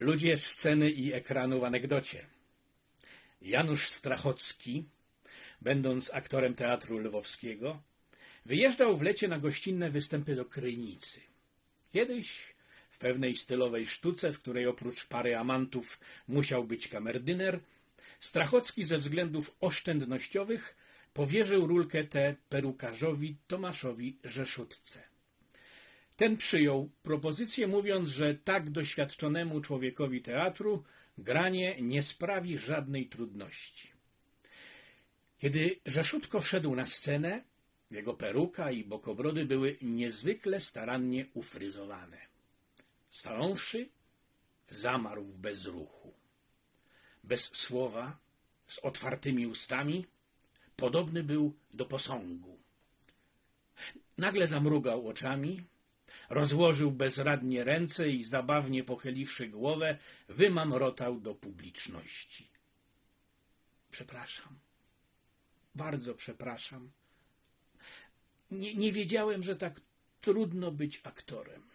Ludzie sceny i ekranu w anegdocie. Janusz Strachocki, będąc aktorem Teatru Lwowskiego, wyjeżdżał w lecie na gościnne występy do Krynicy. Kiedyś w pewnej stylowej sztuce, w której oprócz pary amantów musiał być kamerdyner, Strachocki ze względów oszczędnościowych powierzył rulkę tę perukarzowi Tomaszowi Rzeszutce. Ten przyjął propozycję, mówiąc, że tak doświadczonemu człowiekowi teatru granie nie sprawi żadnej trudności. Kiedy Rzeszutko wszedł na scenę, jego peruka i bokobrody były niezwykle starannie ufryzowane. Stanąwszy, zamarł w bezruchu. Bez słowa, z otwartymi ustami, podobny był do posągu. Nagle zamrugał oczami, rozłożył bezradnie ręce i zabawnie pochyliwszy głowę, wymamrotał do publiczności. Przepraszam. Bardzo przepraszam. Nie, nie wiedziałem, że tak trudno być aktorem.